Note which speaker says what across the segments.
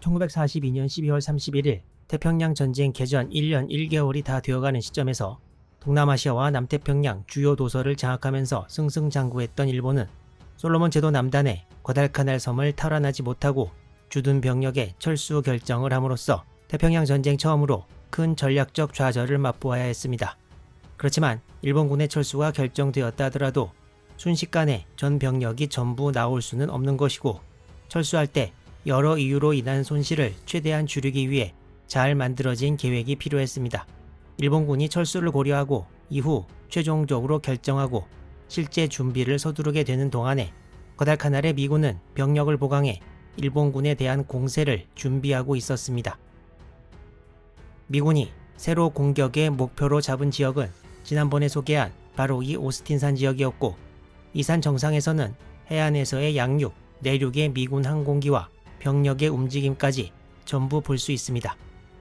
Speaker 1: 1942년 12월 31일 태평양 전쟁 개전 1년 1개월이 다 되어가는 시점에서 동남아시아와 남태평양 주요 도서를 장악하면서 승승장구했던 일본은 솔로몬 제도 남단의 과달카날 섬을 탈환하지 못하고 주둔 병력의 철수 결정을 함으로써 태평양 전쟁 처음으로 큰 전략적 좌절을 맛보아야 했습니다. 그렇지만 일본군의 철수가 결정되었다 하더라도 순식간에 전 병력이 전부 나올 수는 없는 것이고 철수할 때 여러 이유로 인한 손실을 최대한 줄이기 위해 잘 만들어진 계획이 필요했습니다. 일본군이 철수를 고려하고 이후 최종적으로 결정하고 실제 준비를 서두르게 되는 동안에 거달카날의 미군은 병력을 보강해 일본군에 대한 공세를 준비하고 있었습니다. 미군이 새로 공격의 목표로 잡은 지역은 지난번에 소개한 바로 이 오스틴산 지역이었고 이 산 정상에서는 해안에서의 양육, 내륙의 미군 항공기와 병력의 움직임까지 전부 볼 수 있습니다.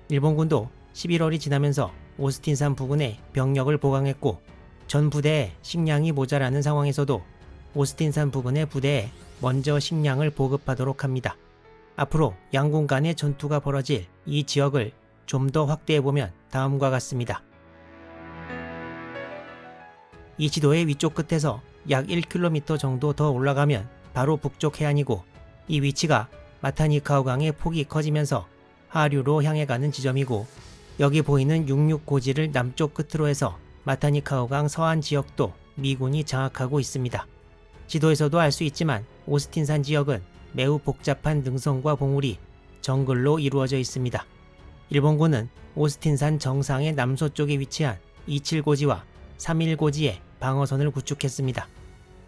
Speaker 1: 일본군도 11월이 지나면서 오스틴산 부근에 병력을 보강했고 전 부대에 식량이 모자라는 상황에서도 오스틴산 부근의 부대에 먼저 식량을 보급하도록 합니다. 앞으로 양군 간의 전투가 벌어질 이 지역을 좀 더 확대해보면 다음과 같습니다. 이 지도의 위쪽 끝에서 약 1km 정도 더 올라가면 바로 북쪽 해안이고 이 위치가 마타니카오 강의 폭이 커지면서 하류로 향해 가는 지점이고 여기 보이는 육육 고지를 남쪽 끝으로 해서 마타니카오 강 서안 지역도 미군이 장악하고 있습니다. 지도에서도 알 수 있지만 오스틴산 지역은 매우 복잡한 능선과 봉우리, 정글로 이루어져 있습니다. 일본군은 오스틴산 정상의 남서쪽에 위치한 27고지와 31고지에 방어선을 구축했습니다.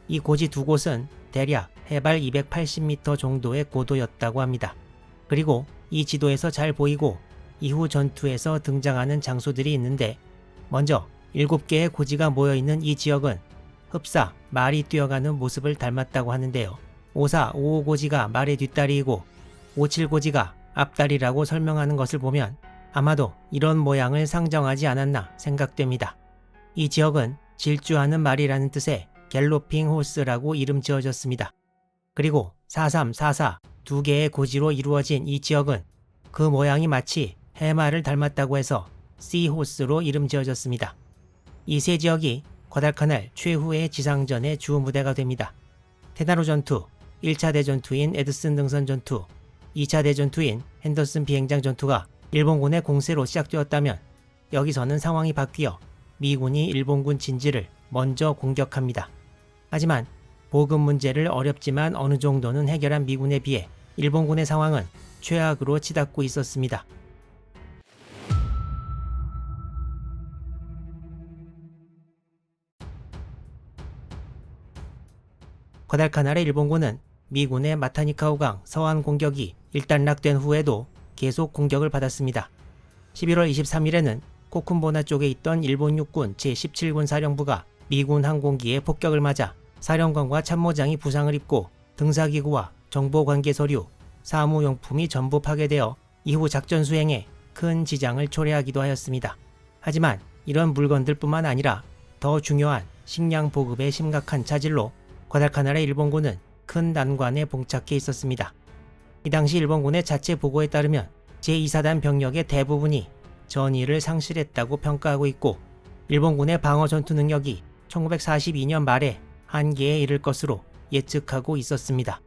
Speaker 1: 이 고지 두 곳은 대략 해발 280m 정도의 고도였다고 합니다. 그리고 이 지도에서 잘 보이고 이후 전투에서 등장하는 장소들이 있는데 먼저 7개의 고지가 모여있는 이 지역은 흡사, 말이 뛰어가는 모습을 닮았다고 하는데요. 54, 55 고지가 말의 뒷다리이고 57 고지가 앞다리라고 설명하는 것을 보면 아마도 이런 모양을 상정하지 않았나 생각됩니다. 이 지역은 질주하는 말이라는 뜻의 갤로핑 호스라고 이름 지어졌습니다. 그리고 43, 44 두 개의 고지로 이루어진 이 지역은 그 모양이 마치 해마를 닮았다고 해서 씨호스로 이름 지어졌습니다. 이 세 지역이 과달카날 최후의 지상전의 주 무대가 됩니다. 테나로 전투, 1차 대전투인 에드슨 등선 전투, 2차 대전투인 핸더슨 비행장 전투가 일본군의 공세로 시작되었다면 여기서는 상황이 바뀌어 미군이 일본군 진지를 먼저 공격합니다. 하지만 보급 문제를 어렵지만 어느 정도는 해결한 미군에 비해 일본군의 상황은 최악으로 치닫고 있었습니다. 과달카날의 일본군은 미군의 마타니카우강 서안 공격이 일단락된 후에도 계속 공격을 받았습니다. 11월 23일에는 코쿤보나 쪽에 있던 일본 육군 제17군 사령부가 미군 항공기의 폭격을 맞아 사령관과 참모장이 부상을 입고 등사기구와 정보관계 서류, 사무용품이 전부 파괴되어 이후 작전 수행에 큰 지장을 초래하기도 하였습니다. 하지만 이런 물건들 뿐만 아니라 더 중요한 식량 보급의 심각한 차질로 과달카날의 일본군은 큰 난관에 봉착해 있었습니다. 이 당시 일본군의 자체 보고에 따르면 제2사단 병력의 대부분이 전의를 상실했다고 평가하고 있고 일본군의 방어 전투 능력이 1942년 말에 한계에 이를 것으로 예측하고 있었습니다.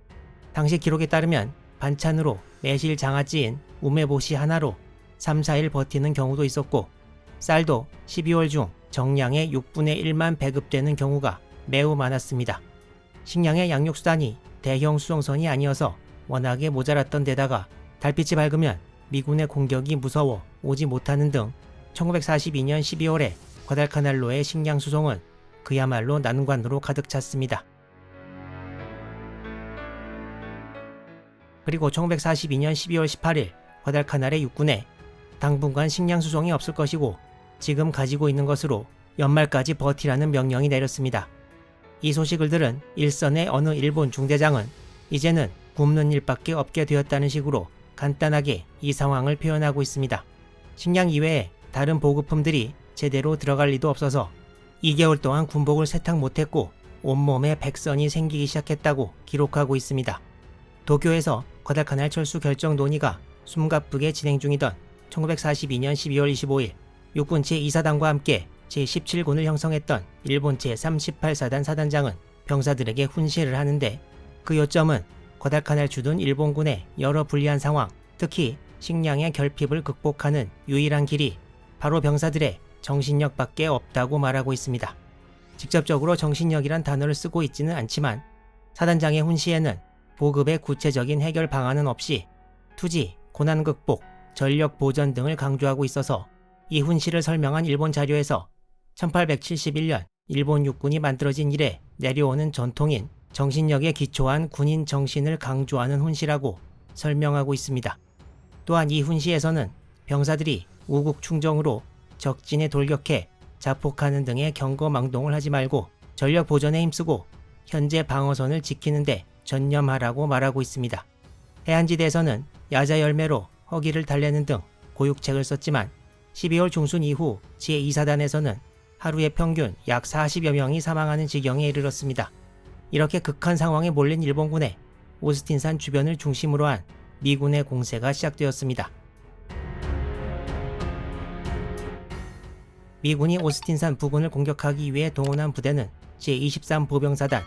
Speaker 1: 당시 기록에 따르면 반찬으로 매실 장아찌인 우메보시 하나로 3, 4일 버티는 경우도 있었고 쌀도 12월 중 정량의 6분의 1만 배급되는 경우가 매우 많았습니다. 식량의 양육수단이 대형 수송선이 아니어서 워낙에 모자랐던 데다가 달빛이 밝으면 미군의 공격이 무서워 오지 못하는 등 1942년 12월에 과달카날로의 식량 수송은 그야말로 난관으로 가득 찼습니다. 그리고 1942년 12월 18일 과달카날의 육군에 당분간 식량 수송이 없을 것이고 지금 가지고 있는 것으로 연말까지 버티라는 명령이 내렸습니다. 이 소식을 들은 일선의 어느 일본 중대장은 이제는 굶는 일밖에 없게 되었다는 식으로 간단하게 이 상황을 표현하고 있습니다. 식량 이외에 다른 보급품들이 제대로 들어갈 리도 없어서 2개월 동안 군복을 세탁 못했고 온몸에 백선이 생기기 시작했다고 기록하고 있습니다. 도쿄에서 과달카날 철수 결정 논의가 숨가쁘게 진행 중이던 1942년 12월 25일 육군 제2사단과 함께 제17군을 형성했던 일본 제38사단 사단장은 병사들에게 훈시를 하는데 그 요점은 과달칸을 주둔 일본군의 여러 불리한 상황, 특히 식량의 결핍을 극복하는 유일한 길이 바로 병사들의 정신력밖에 없다고 말하고 있습니다. 직접적으로 정신력이란 단어를 쓰고 있지는 않지만 사단장의 훈시에는 보급의 구체적인 해결 방안은 없이 투지, 고난 극복, 전력 보전 등을 강조하고 있어서 이 훈시를 설명한 일본 자료에서 1871년 일본 육군이 만들어진 이래 내려오는 전통인 정신력에 기초한 군인 정신을 강조하는 훈시라고 설명하고 있습니다. 또한 이 훈시에서는 병사들이 우국 충정으로 적진에 돌격해 자폭하는 등의 경거망동을 하지 말고 전력 보전에 힘쓰고 현재 방어선을 지키는데 전념하라고 말하고 있습니다. 해안지대에서는 야자 열매로 허기를 달래는 등 고육책을 썼지만 12월 중순 이후 제2사단에서는 하루에 평균 약 40여 명이 사망하는 지경에 이르렀습니다. 이렇게 극한 상황에 몰린 일본군의 오스틴산 주변을 중심으로 한 미군의 공세가 시작되었습니다. 미군이 오스틴산 부근을 공격하기 위해 동원한 부대는 제23 보병사단,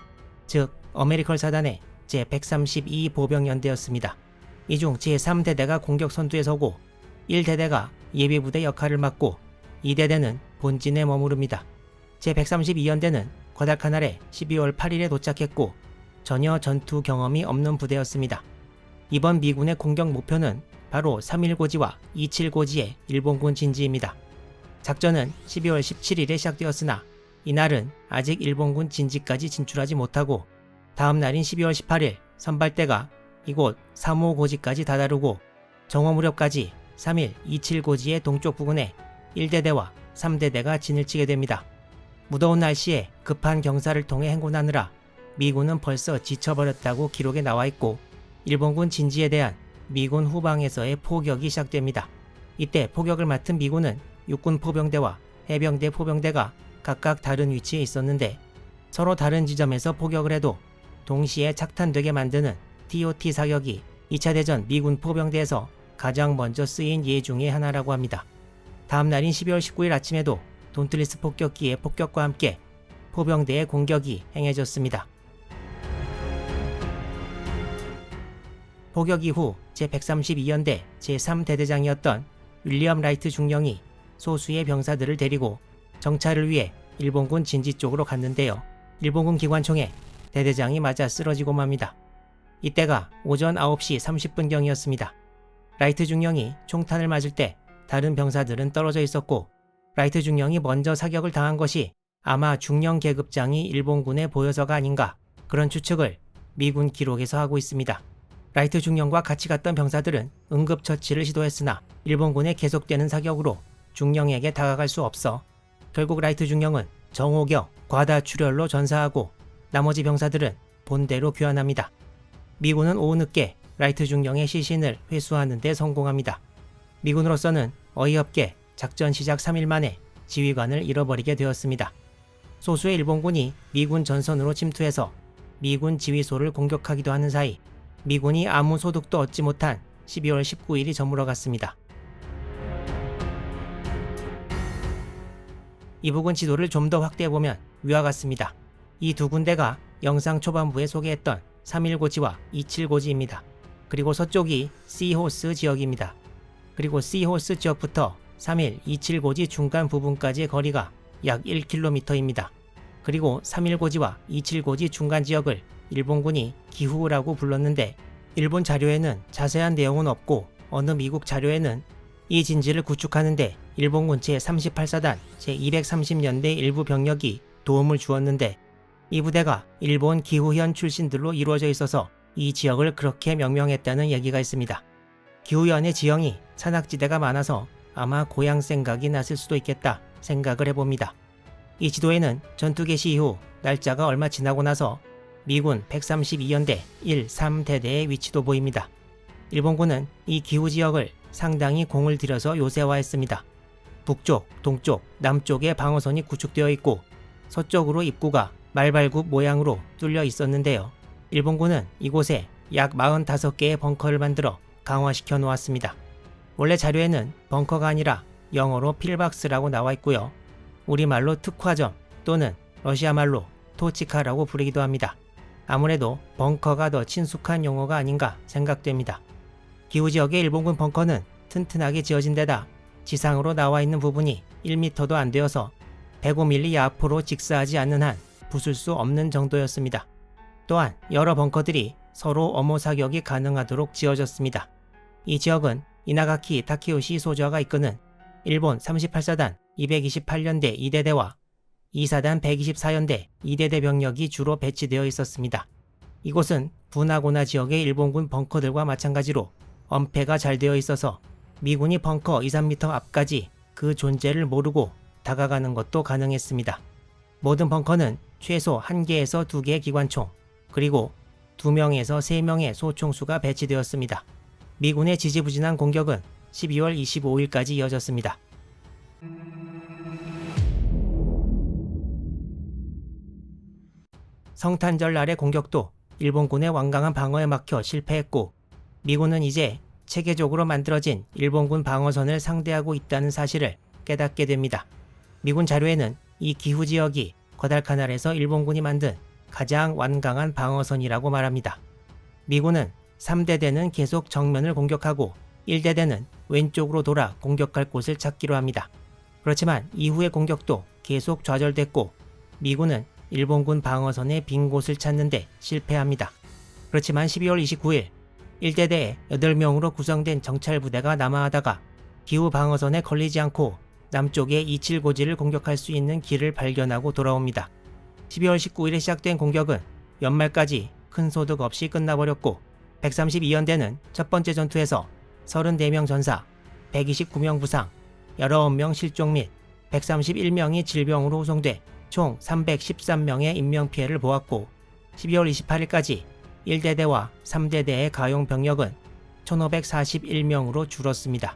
Speaker 1: 즉 어메리컬 사단의 제132 보병연대였습니다. 이 중 제3대대가 공격 선두에 서고 1대대가 예비부대 역할을 맡고 2대대는 본진에 머무릅니다. 제132연대는 과달카날에 12월 8일에 도착했고 전혀 전투 경험이 없는 부대였습니다. 이번 미군의 공격 목표는 바로 3.1고지와 2.7고지의 일본군 진지입니다. 작전은 12월 17일에 시작되었으나 이날은 아직 일본군 진지까지 진출하지 못하고 다음 날인 12월 18일 선발대가 이곳 3호 고지까지 다다르고 정오 무렵까지 3일 27고지의 동쪽 부근에 1대대와 3대대가 진을 치게 됩니다. 무더운 날씨에 급한 경사를 통해 행군하느라 미군은 벌써 지쳐버렸다고 기록에 나와 있고 일본군 진지에 대한 미군 후방에서의 포격이 시작됩니다. 이때 포격을 맡은 미군은 육군 포병대와 해병대 포병대가 각각 다른 위치에 있었는데 서로 다른 지점에서 포격을 해도 동시에 착탄되게 만드는 TOT 사격이 2차 대전 미군 포병대에서 가장 먼저 쓰인 예 중의 하나라고 합니다. 다음 날인 12월 19일 아침에도 돈틀리스 폭격기의 폭격과 함께 포병대의 공격이 행해졌습니다. 포격 이후 제132연대 제3대대장이었던 윌리엄 라이트 중령이 소수의 병사들을 데리고 정찰을 위해 일본군 진지 쪽으로 갔는데요. 일본군 기관총에 대대장이 맞아 쓰러지고 맙니다. 이때가 오전 9시 30분경이었습니다. 라이트 중령이 총탄을 맞을 때 다른 병사들은 떨어져 있었고 라이트 중령이 먼저 사격을 당한 것이 아마 중령 계급장이 일본군에 보여서가 아닌가 그런 추측을 미군 기록에서 하고 있습니다. 라이트 중령과 같이 갔던 병사들은 응급처치를 시도했으나 일본군의 계속되는 사격으로 중령에게 다가갈 수 없어 결국 라이트 중령은 정오경 과다 출혈로 전사하고 나머지 병사들은 본대로 귀환합니다. 미군은 오후 늦게 라이트 중령의 시신을 회수하는 데 성공합니다. 미군으로서는 어이없게 작전 시작 3일 만에 지휘관을 잃어버리게 되었습니다. 소수의 일본군이 미군 전선으로 침투해서 미군 지휘소를 공격하기도 하는 사이 미군이 아무 소득도 얻지 못한 12월 19일이 저물어 갔습니다. 이 부근 지도를 좀 더 확대해 보면 위와 같습니다. 이 두 군데가 영상 초반부에 소개했던 3.1고지와 2.7고지입니다. 그리고 서쪽이 C호스 지역입니다. 그리고 C호스 지역부터 3.1, 2.7고지 중간 부분까지의 거리가 약 1km입니다. 그리고 3.1고지와 2.7고지 중간 지역을 일본군이 기후라고 불렀는데 일본 자료에는 자세한 내용은 없고 어느 미국 자료에는 이 진지를 구축하는데 일본군 제38사단 제230년대 일부 병력이 도움을 주었는데 이 부대가 일본 기후현 출신들로 이루어져 있어서 이 지역을 그렇게 명명했다는 얘기가 있습니다. 기후현의 지형이 산악지대가 많아서 아마 고향 생각이 났을 수도 있겠다 생각을 해봅니다. 이 지도에는 전투 개시 이후 날짜가 얼마 지나고 나서 미군 132연대 1, 3대대의 위치도 보입니다. 일본군은 이 기후 지역을 상당히 공을 들여서 요새화했습니다. 북쪽, 동쪽, 남쪽에 방어선이 구축되어 있고 서쪽으로 입구가 말발굽 모양으로 뚫려 있었는데요. 일본군은 이곳에 약 45개의 벙커를 만들어 강화시켜 놓았습니다. 원래 자료에는 벙커가 아니라 영어로 필박스라고 나와 있고요. 우리말로 특화점 또는 러시아말로 토치카라고 부르기도 합니다. 아무래도 벙커가 더 친숙한 용어가 아닌가 생각됩니다. 기후 지역의 일본군 벙커는 튼튼하게 지어진 데다 지상으로 나와 있는 부분이 1m도 안 되어서 105mm 앞으로 직사하지 않는 한 부술 수 없는 정도였습니다. 또한 여러 벙커들이 서로 엄호 사격이 가능하도록 지어졌습니다. 이 지역은 이나가키 타케요시 소저가 이끄는 일본 38사단 228년대 2대대와 2사단 124연대 2대대 병력이 주로 배치되어 있었습니다. 이곳은 분하고나 지역의 일본군 벙커들과 마찬가지로 엄폐가 잘 되어 있어서 미군이 벙커 2, 3m 앞까지 그 존재를 모르고 다가가는 것도 가능했습니다. 모든 벙커는 최소 1개에서 2개의 기관총, 그리고 2명에서 3명의 소총수가 배치되었습니다. 미군의 지지부진한 공격은 12월 25일까지 이어졌습니다. 성탄절 날의 공격도 일본군의 완강한 방어에 막혀 실패했고 미군은 이제 체계적으로 만들어진 일본군 방어선을 상대하고 있다는 사실을 깨닫게 됩니다. 미군 자료에는 이 기후 지역이 거달카날에서 일본군이 만든 가장 완강한 방어선이라고 말합니다. 미군은 3대대는 계속 정면을 공격하고 1대대는 왼쪽으로 돌아 공격할 곳을 찾기로 합니다. 그렇지만 이후의 공격도 계속 좌절됐고 미군은 일본군 방어선의 빈 곳을 찾는데 실패합니다. 그렇지만 12월 29일 1대대에 8명으로 구성된 정찰부대가 남하하다가 기후 방어선에 걸리지 않고 남쪽의 27고지를 공격할 수 있는 길을 발견하고 돌아옵니다. 12월 19일에 시작된 공격은 연말까지 큰 소득 없이 끝나버렸고 132연대는 첫 번째 전투에서 34명 전사, 129명 부상, 19명 실종 및 131명이 질병으로 후송돼 총 313명의 인명피해를 보았고 12월 28일까지 1대대와 3대대의 가용 병력은 1541명으로 줄었습니다.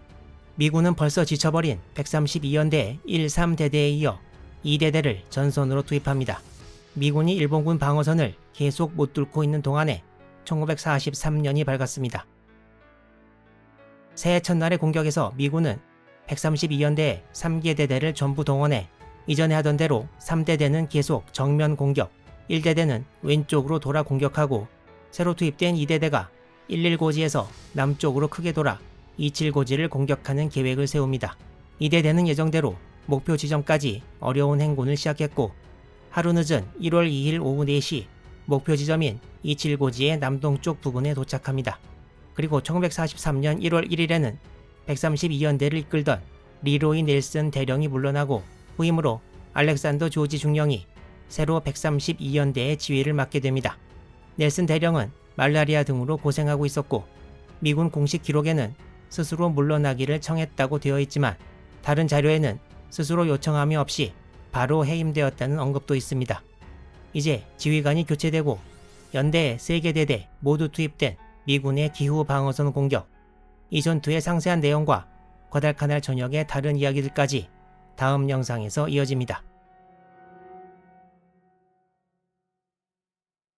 Speaker 1: 미군은 벌써 지쳐버린 132연대 1, 3대대에 이어 2대대를 전선으로 투입합니다. 미군이 일본군 방어선을 계속 못 뚫고 있는 동안에 1943년이 밝았습니다. 새해 첫날의 공격에서 미군은 132연대의 3개 대대를 전부 동원해 이전에 하던 대로 3대대는 계속 정면 공격, 1대대는 왼쪽으로 돌아 공격하고 새로 투입된 2대대가 11고지에서 남쪽으로 크게 돌아 27고지를 공격하는 계획을 세웁니다. 2대대는 예정대로 목표 지점까지 어려운 행군을 시작했고 하루 늦은 1월 2일 오후 4시 목표 지점인 27고지의 남동쪽 부근에 도착합니다. 그리고 1943년 1월 1일에는 132연대를 이끌던 리로이 넬슨 대령이 물러나고 후임으로 알렉산더 조지 중령이 새로 132연대의 지휘를 맡게 됩니다. 넬슨 대령은 말라리아 등으로 고생하고 있었고 미군 공식 기록에는 스스로 물러나기를 청했다고 되어 있지만 다른 자료에는 스스로 요청함이 없이 바로 해임되었다는 언급도 있습니다. 이제 지휘관이 교체되고 연대에 3개 대대 모두 투입된 미군의 기후 방어선 공격, 이 전투의 상세한 내용과 과달카날 전역의 다른 이야기들까지 다음 영상에서 이어집니다.